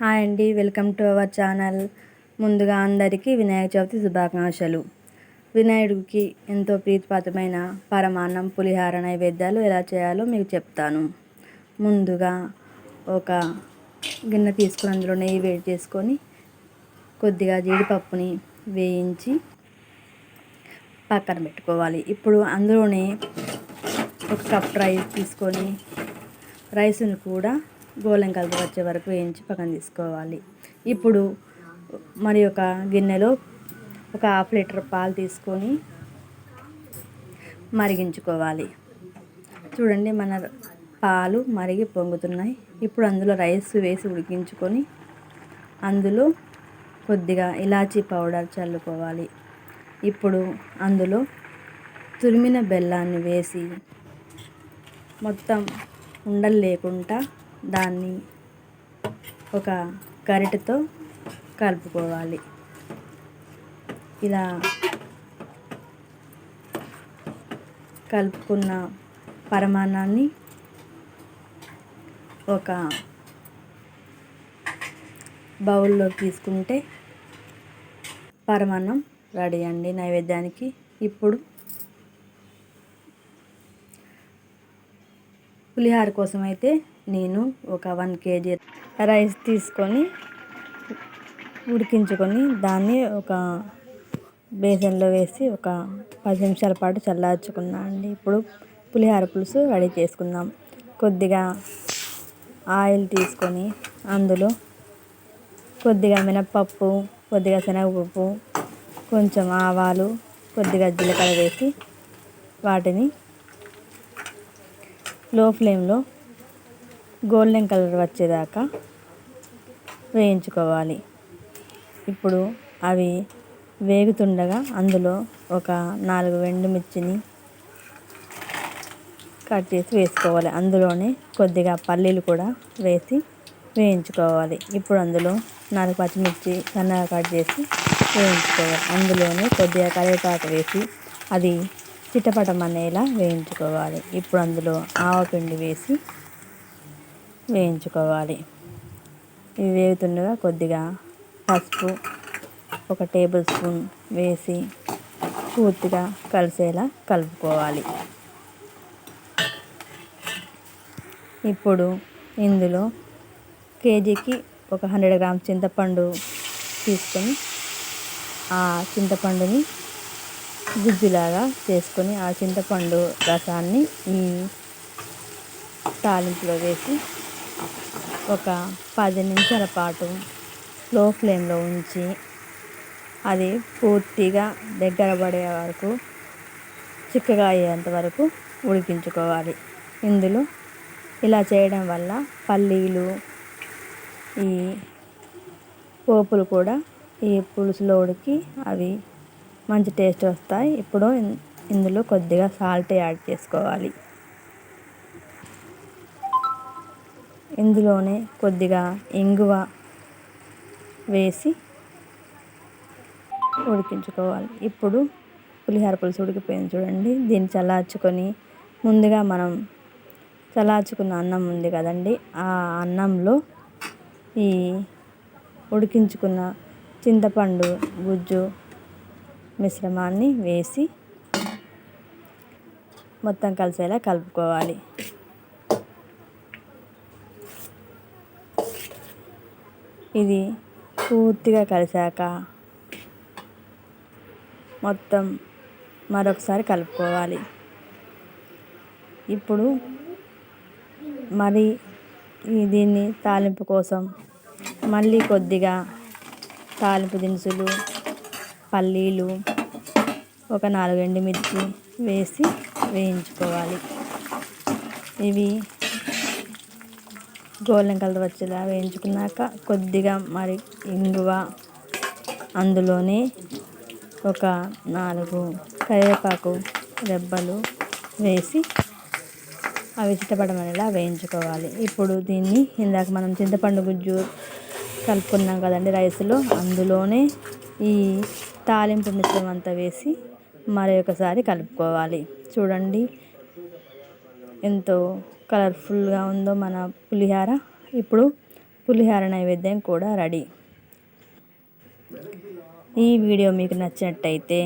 Hi అండి welcome to our channel. ముందుగా అందరికీ వినాయక చవితి శుభాకాంక్షలు. వినాయకుడికి ఎంతో ప్రీతిపాతమైన పరమాన్నం పులిహార నైవేద్యాలు ఎలా చేయాలో మీకు చెప్తాను. ముందుగా ఒక గిన్నె తీసుకుని అందులో నెయ్యి వేడి చేసుకొని కొద్దిగా జీడిపప్పుని వేయించి పక్కన పెట్టుకోవాలి. ఇప్పుడు అందులోనే ఒక కప్ రైస్ తీసుకొని రైస్ని కూడా గోళం కలుపు వచ్చే వరకు వేయించి పక్కన తీసుకోవాలి. ఇప్పుడు మరి ఒక గిన్నెలో ఒక హాఫ్ లీటర్ పాలు తీసుకొని మరిగించుకోవాలి. చూడండి మన పాలు మరిగి పొంగుతున్నాయి. ఇప్పుడు అందులో రైస్ వేసి ఉడికించుకొని అందులో కొద్దిగా ఇలాచీ పౌడర్ చల్లుకోవాలి. ఇప్పుడు అందులో తురిమిన బెల్లాన్ని వేసి మొత్తం ఉండలు లేకుండా దాన్ని ఒక గరిటెతో కలుపుకోవాలి. ఇలా కలుపుకున్న పరమాన్నాన్ని ఒక బౌల్లో తీసుకుంటే పరమాన్నం రెడీ అండి నైవేద్యానికి. ఇప్పుడు పులిహార కోసం అయితే నేను ఒక వన్ కేజీ రైస్ తీసుకొని ఉడికించుకొని దాన్ని ఒక బేసన్లో వేసి ఒక పది నిమిషాల పాటు చల్లార్చుకున్నాను అండి. ఇప్పుడు పులిహార పులుసు రెడీ చేసుకుందాం. కొద్దిగా ఆయిల్ తీసుకొని అందులో కొద్దిగా మినప్పప్పు కొద్దిగా శనగపప్పు కొంచెం ఆవాలు కొద్దిగా జీలకర్ర వేసి వాటిని లో ఫ్లేమ్లో గోల్డెన్ కలర్ వచ్చేదాకా వేయించుకోవాలి. ఇప్పుడు అవి వేగుతుండగా అందులో ఒక నాలుగు మిర్చిని కట్ చేసి వేసుకోవాలి. అందులోనే కొద్దిగా పల్లీలు కూడా వేసి వేయించుకోవాలి. ఇప్పుడు అందులో నాలుగు పచ్చిమిర్చి సన్నగా కట్ చేసి వేయించుకోవాలి. అందులోనే కొద్దిగా కరివేపాకు వేసి అది చిట్టపటం అనేలా వేయించుకోవాలి. ఇప్పుడు అందులో ఆవపిండి వేసి వేయించుకోవాలి. ఇవి వేగుతుండగా కొద్దిగా పసుపు ఒక టేబుల్ స్పూన్ వేసి పూర్తిగా కలిసేలా కలుపుకోవాలి. ఇప్పుడు ఇందులో కేజీకి ఒక హండ్రెడ్ గ్రామ్స్ చింతపండు తీసుకొని ఆ చింతపండుని గుజ్జులాగా చేసుకొని ఆ చింతపండు రసాన్ని ఈ తాలింపులో వేసి ఒక పది నిమిషాల పాటు లో ఫ్లేమ్లో ఉంచి అది పూర్తిగా దగ్గర పడే వరకు చిక్కగా అయ్యేంత వరకు ఉడికించుకోవాలి. ఇందులో ఇలా చేయడం వల్ల పల్లీలు ఈ పోపులు కూడా ఈ పులుసులో ఉడికి అవి మంచి టేస్ట్ వస్తాయి. ఇప్పుడు ఇందులో కొద్దిగా సాల్ట్ యాడ్ చేసుకోవాలి. ఇందులోనే కొద్దిగా ఇంగువ వేసి ఉడికించుకోవాలి. ఇప్పుడు పులిహార పులుసు ఉడికిపోయింది చూడండి. దీన్ని చల్లార్చుకొని ముందుగా మనం చల్లార్చుకున్న అన్నం ఉంది కదండి. ఆ అన్నంలో ఈ ఉడికించుకున్న చింతపండు గుజ్జు మిశ్రమాన్ని వేసి మొత్తం కలిసేలా కలుపుకోవాలి. ఇది పూర్తిగా కలిసాక మొత్తం మరొకసారి కలుపుకోవాలి. ఇప్పుడు మరి దీన్ని తాలింపు కోసం మళ్ళీ కొద్దిగా తాలింపు దినుసులు పల్లీలు ఒక నాలుగు ఎండుమిర్చి వేసి వేయించుకోవాలి. ఇవి గోల్డెన్ కలర్ వచ్చేలా వేయించుకున్నాక కొద్దిగా మరి ఇంగువ అందులోనే ఒక నాలుగు కరివేపాకు రెబ్బలు వేసి అవి చిట్టపడమనేలా వేయించుకోవాలి. ఇప్పుడు దీన్ని ఇందాక మనం చింతపండు గుజ్జు కలుపుకున్నాం కదండి రైస్లో అందులోనే ఈ తాలింపు మిశ్రమం అంతా వేసి మరి ఒకసారి కలుపుకోవాలి. చూడండి ఎంతో కలర్ఫుల్గా ఉందో మన పులిహార. ఇప్పుడు పులిహార నైవేద్యం కూడా రెడీ. ఈ వీడియో మీకు నచ్చినట్టయితే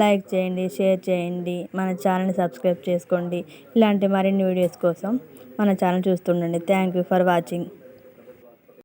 లైక్ చేయండి షేర్ చేయండి మన ఛానల్ని సబ్స్క్రైబ్ చేసుకోండి. ఇలాంటి మరిన్ని వీడియోస్ కోసం మన channel చూస్తుండండి. Thank you for watching.